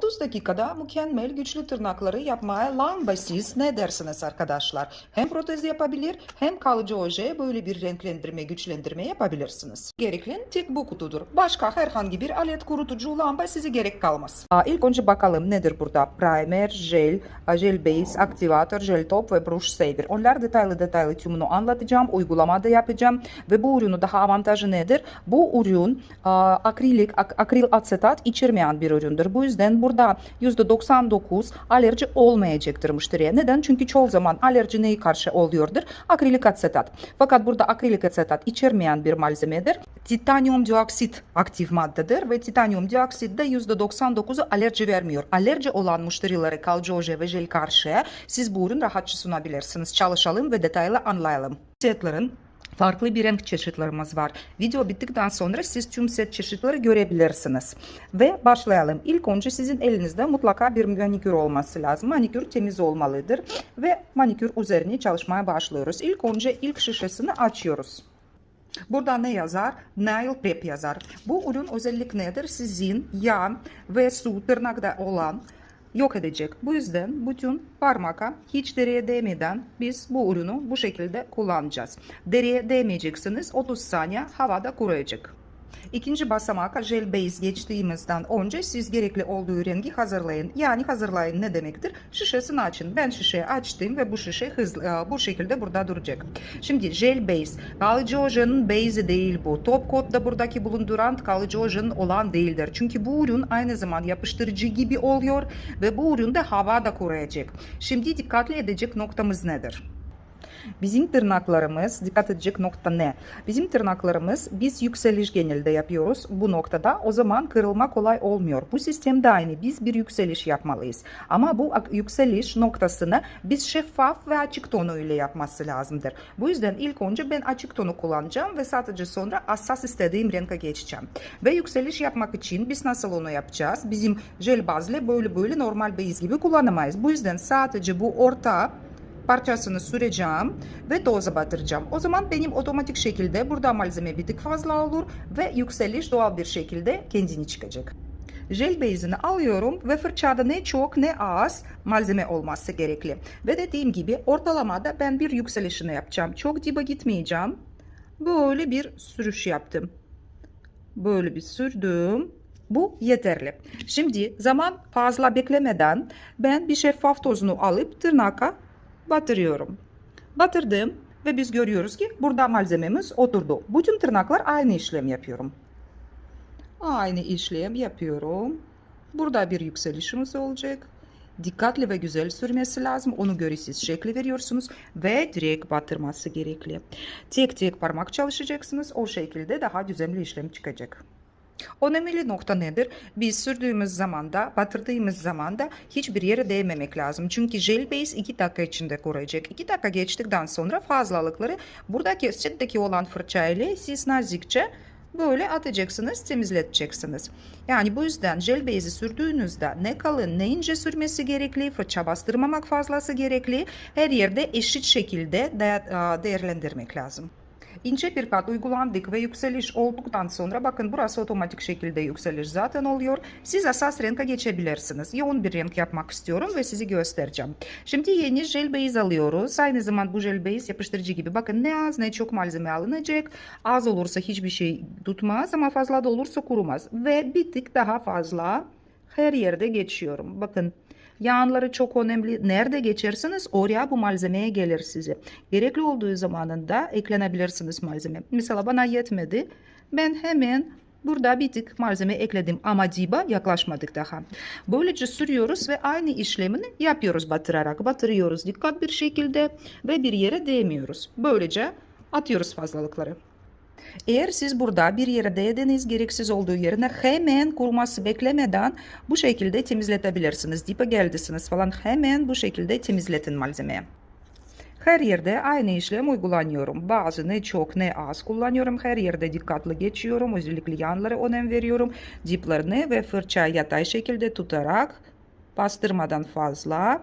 30 dakikada mükemmel güçlü tırnakları yapmaya lamba siz ne dersiniz arkadaşlar? Hem protez yapabilir hem kalıcı oje böyle bir renklendirme güçlendirme yapabilirsiniz. Gerekli tek bu kutudur. Başka herhangi bir alet kurutucu lamba size gerek kalmaz. Aa, ilk önce bakalım nedir burada? Primer, jel, jel base, aktivatör, jel top ve brush saver. Onlar detaylı detaylı tümünü anlatacağım. Uygulamada yapacağım. Ve bu ürünün daha avantajı nedir? Bu ürün aa, akrilik, ak- akril asetat içermeyen bir üründür. Bu yüzden burada %99 alerji olmayacaktır müşteriye. Neden? Çünkü çoğu zaman alerji neye karşı oluyordur? Akrilik asetat. Fakat burada akrilik asetat içermeyen bir malzemedir. Titanyum dioksit aktif maddedir ve titanyum dioksit de %99'u alerji vermiyor. Alerji olan müşterilere kalıcı oje ve jel karşıya siz bu ürün rahatça sunabilirsiniz. Çalışalım ve detaylı anlayalım. Setlerin farklı bir renk çeşitlerimiz var. Video bittikten sonra siz tüm set çeşitleri görebilirsiniz. Ve başlayalım. İlk önce sizin elinizde mutlaka bir manikür olması lazım. Manikür temiz olmalıdır ve manikür üzerine çalışmaya başlıyoruz. İlk önce ilk şişesini açıyoruz. Burada ne yazar? Nail Prep yazar. Bu ürün özellik nedir? Sizin yağ ve su tırnakta olan yok edecek. Bu yüzden bütün parmaka hiç deriye değmeden biz bu ürünü bu şekilde kullanacağız. Deriye değmeyeceksiniz. 30 saniye havada kuruyacak. İkinci basamağa jel base geçtiğimizden önce siz gerekli olduğu rengi hazırlayın. Yani hazırlayın ne demektir? Şişesini açın. Ben şişeyi açtım ve bu şişe hızlı, e, bu şekilde burada duracak. Şimdi jel base. Kalıcı ojenin base'i değil bu. Top coat'da buradaki bulunduran kalıcı ojenin olan değildir. Çünkü bu ürün aynı zamanda yapıştırıcı gibi oluyor ve bu ürün de havada kuruyacak. Şimdi dikkatli edecek noktamız nedir? Bizim tırnaklarımız, dikkat edecek nokta ne? Bizim tırnaklarımız biz yükseliş genelde yapıyoruz bu noktada. O zaman kırılma kolay olmuyor. Bu sistemde aynı. Biz bir yükseliş yapmalıyız. Ama bu yükseliş noktasını biz şeffaf ve açık tonu ile yapması lazımdır. Bu yüzden ilk önce ben açık tonu kullanacağım ve sadece sonra hassas istediğim renge geçeceğim. Ve yükseliş yapmak için biz nasıl onu yapacağız? Bizim jel bazlı böyle böyle normal base gibi kullanamayız. Bu yüzden sadece bu orta parçasını süreceğim ve toza batıracağım. O zaman benim otomatik şekilde burada malzeme bir tık fazla olur ve yükseliş doğal bir şekilde kendini çıkacak. Jel base'ini alıyorum ve fırçada ne çok ne az malzeme olması gerekli. Ve dediğim gibi ortalamada ben bir yükselişini yapacağım. Çok dibe gitmeyeceğim. Böyle bir sürüş yaptım. Böyle bir sürdüm. Bu yeterli. Şimdi zaman fazla beklemeden ben bir şeffaf tozunu alıp tırnaka batırıyorum. Batırdım ve biz görüyoruz ki burada malzememiz oturdu. Bütün tırnaklar aynı işlem yapıyorum. Aynı işlem yapıyorum. Burada bir yükselişimiz olacak. Dikkatli ve güzel sürmesi lazım. Onu göre siz şekli veriyorsunuz ve direkt batırması gerekli. Tek tek parmak çalışacaksınız. O şekilde daha düzenli işlem çıkacak. Önemli nokta nedir? Biz sürdüğümüz zamanda, batırdığımız zamanda hiçbir yere değmemek lazım. Çünkü jel base 2 dakika içinde kuruyacak. 2 dakika geçtikten sonra fazlalıkları buradaki setteki olan fırça ile siz nazikçe böyle atacaksınız, temizleteceksiniz. Yani bu yüzden jel base'i sürdüğünüzde ne kalın ne ince sürmesi gerekli, fırça bastırmamak fazlası gerekli. Her yerde eşit şekilde de- değerlendirmek lazım. İnce bir kat uygulandık ve yükseliş olduktan sonra bakın burası otomatik şekilde yükseliş zaten oluyor. Siz esas renka geçebilirsiniz. Yoğun bir renk yapmak istiyorum ve sizi göstereceğim. Şimdi yeni jel base alıyoruz. Aynı zamanda bu jel base yapıştırıcı gibi. Bakın ne az ne çok malzeme alınacak. Az olursa hiçbir şey tutmaz ama fazla da olursa kurumaz. Ve bir tık daha fazla her yerde geçiyorum. Bakın Yanları çok önemli. Nerede geçerseniz oraya bu malzemeye gelir size. Gerekli olduğu zamanında eklenebilirsiniz malzeme. Mesela bana yetmedi. Ben hemen burada bir tık malzeme ekledim ama diba yaklaşmadık daha. Böylece sürüyoruz ve aynı işlemini yapıyoruz batırarak. Batırıyoruz dikkat bir şekilde ve bir yere değmiyoruz. Böylece atıyoruz fazlalıkları. Eğer siz burada bir yere değdiniz gereksiz olduğu yerine hemen kuruması beklemeden bu şekilde temizletebilirsiniz. Dipe geldisiniz falan hemen bu şekilde temizletin malzemeyi. Her yerde aynı işlem uygulanıyorum. Bazı ne çok ne az kullanıyorum. Her yerde dikkatli geçiyorum. Özellikle yanlara önem veriyorum. Diplerini ve fırçayı yatay şekilde tutarak bastırmadan fazla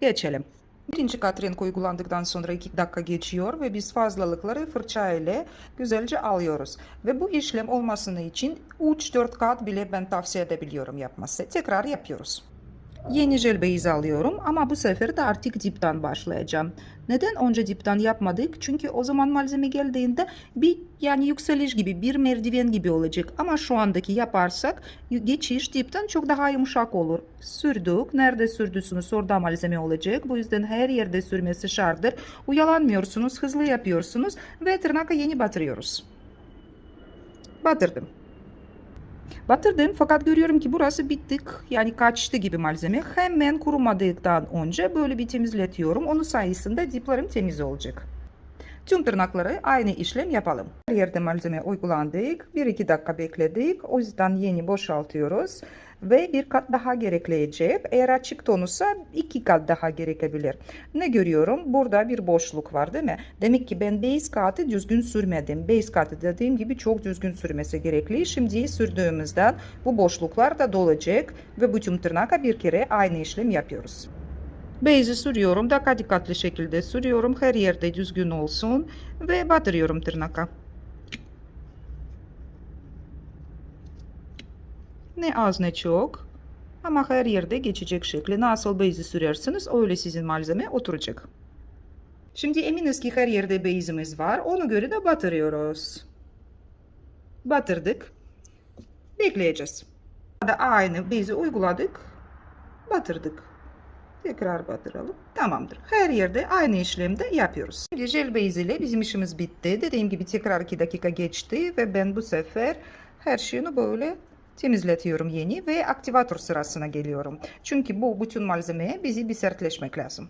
geçelim. Birinci kat renk uygulandıktan sonra 2 dakika geçiyor ve biz fazlalıkları fırça ile güzelce alıyoruz. Ve bu işlem olmasını için 3-4 kat bile ben tavsiye edebiliyorum yapması. Tekrar yapıyoruz. Yeni jel base alıyorum ama bu sefer de artık dipten başlayacağım. Neden önce dipten yapmadık? Çünkü o zaman malzeme geldiğinde bir yani yükseliş gibi bir merdiven gibi olacak. Ama şu andaki yaparsak geçiş dipten çok daha yumuşak olur. Sürdük. Nerede sürdüysünüz orada malzeme olacak. Bu yüzden her yerde sürmesi şarttır. Uyalanmıyorsunuz, hızlı yapıyorsunuz ve tırnaka yeni batırıyoruz. Batırdım. Batırdım fakat görüyorum ki burası bittik yani kaçtı gibi malzeme. Hemen kurumadıktan önce böyle bir temizletiyorum. Onun sayesinde diplerim temiz olacak. Tüm tırnakları aynı işlem yapalım. Her yerde malzeme uygulandık. 1-2 dakika bekledik. O yüzden yeni boşaltıyoruz. Ve bir kat daha gerekleyecek. Eğer açık tonusa iki kat daha gerekebilir. Ne görüyorum? Burada bir boşluk var değil mi? Demek ki ben base katı düzgün sürmedim. Base katı dediğim gibi çok düzgün sürmesi gerekli. Şimdi sürdüğümüzden bu boşluklar da dolacak. Ve bütün tırnaka bir kere aynı işlem yapıyoruz. Base'i sürüyorum. Daha dikkatli şekilde sürüyorum. Her yerde düzgün olsun. Ve batırıyorum tırnaka. Ne az ne çok. Ama her yerde geçecek şekli. Nasıl base'i sürersiniz öyle sizin malzeme oturacak. Şimdi eminiz ki her yerde base'imiz var. Ona göre de batırıyoruz. Batırdık. Bekleyeceğiz. Aynı base'i uyguladık. Batırdık. Tekrar batıralım. Tamamdır. Her yerde aynı işlemde yapıyoruz. Şimdi jel base ile bizim işimiz bitti. Dediğim gibi tekrar 2 dakika geçti ve ben bu sefer her şeyini böyle temizletiyorum yeni ve aktivatör sırasına geliyorum. Çünkü bu bütün malzemeye bizi bir sertleşmek lazım.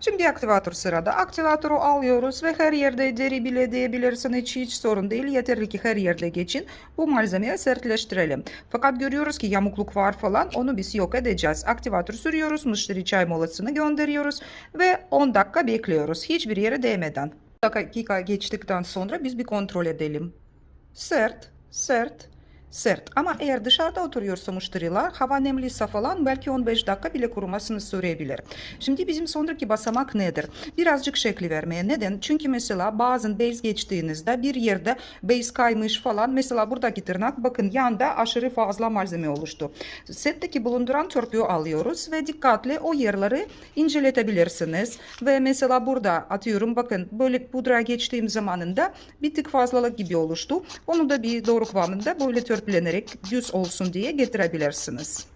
Şimdi aktivatör sırada. Aktivatörü alıyoruz ve her yerde deri bile diyebilirsin hiç, hiç sorun değil. Yeterli ki her yerde geçin. Bu malzemeyi sertleştirelim. Fakat görüyoruz ki yamukluk var falan onu biz yok edeceğiz. Aktivatör sürüyoruz. Müşteri çay molasını gönderiyoruz ve 10 dakika bekliyoruz. Hiçbir yere değmeden. dakika geçtikten sonra biz bir kontrol edelim. Sert, sert, sert. Ama eğer dışarıda oturuyorsa müşteriler hava nemliyse falan belki 15 dakika bile kurumasını sürebilir. Şimdi bizim sonraki basamak nedir? Birazcık şekli vermeye. Neden? Çünkü mesela bazen base geçtiğinizde bir yerde base kaymış falan. Mesela buradaki tırnak bakın yanda aşırı fazla malzeme oluştu. Setteki bulunduran törpüyü alıyoruz ve dikkatli o yerleri inceletebilirsiniz. Ve mesela burada atıyorum bakın böyle pudra geçtiğim zamanında bir tık fazlalık gibi oluştu. Onu da bir doğru kıvamında böyle törpülenerek düz olsun diye getirebilirsiniz.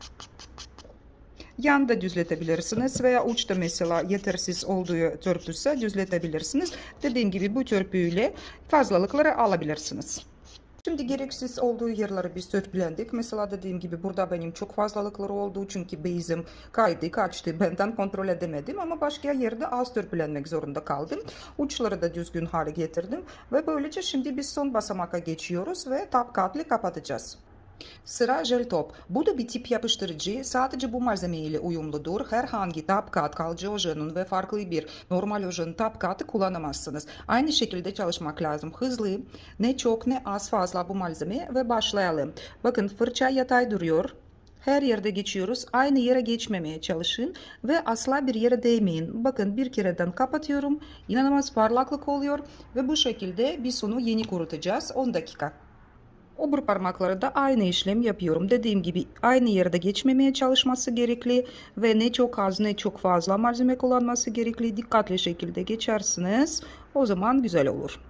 Yanda düzletebilirsiniz veya uçta mesela yetersiz olduğu törpüse düzletebilirsiniz. Dediğim gibi bu törpüyle fazlalıkları alabilirsiniz. Şimdi gereksiz olduğu yerleri biz törpülendik. Mesela dediğim gibi burada benim çok fazlalıkları oldu. Çünkü base'im kaydı, kaçtı. Benden kontrol edemedim ama başka yerde az törpülenmek zorunda kaldım. Uçları da düzgün hale getirdim. Ve böylece şimdi biz son basamaka geçiyoruz ve tap katlı kapatacağız. Sıra jel top. Bu da bir tip yapıştırıcı. Sadece bu malzeme ile uyumludur. Herhangi tap kat, kalıcı ojenin ve farklı bir normal ojenin tap katı kullanamazsınız. Aynı şekilde çalışmak lazım. Hızlı, ne çok ne az fazla bu malzeme ve başlayalım. Bakın fırça yatay duruyor. Her yerde geçiyoruz. Aynı yere geçmemeye çalışın ve asla bir yere değmeyin. Bakın bir kereden kapatıyorum. İnanılmaz parlaklık oluyor ve bu şekilde biz onu yeni kurutacağız. 10 dakika. Obur parmakları da aynı işlem yapıyorum. Dediğim gibi aynı yerde geçmemeye çalışması gerekli ve ne çok az ne çok fazla malzeme kullanması gerekli. Dikkatli şekilde geçersiniz. O zaman güzel olur.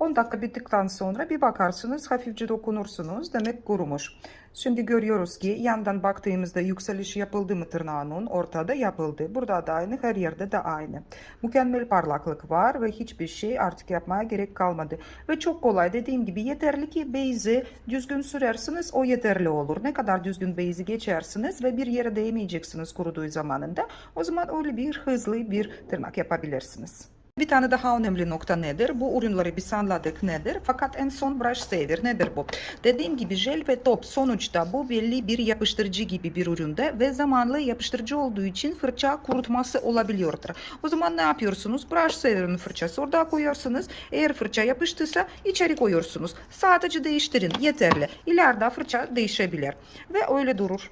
10 dakika bittikten sonra bir bakarsınız hafifçe dokunursunuz demek kurumuş. Şimdi görüyoruz ki yandan baktığımızda yükseliş yapıldı mı tırnağının ortada yapıldı. Burada da aynı her yerde de aynı. Mükemmel parlaklık var ve hiçbir şey artık yapmaya gerek kalmadı. Ve çok kolay dediğim gibi yeterli ki base'i düzgün sürersiniz o yeterli olur. Ne kadar düzgün base'i geçersiniz ve bir yere değmeyeceksiniz kuruduğu zamanında o zaman öyle bir hızlı bir tırnak yapabilirsiniz. Bir tane daha önemli nokta nedir? Bu ürünleri biz anladık nedir? Fakat en son brush saver nedir bu? Dediğim gibi jel ve top sonuçta bu belli bir yapıştırıcı gibi bir üründe ve zamanla yapıştırıcı olduğu için fırça kurutması olabiliyordur. O zaman ne yapıyorsunuz? Brush saver'ın fırçası orada koyuyorsunuz. Eğer fırça yapıştıysa içeri koyuyorsunuz. Sadece değiştirin yeterli. İleride fırça değişebilir ve öyle durur.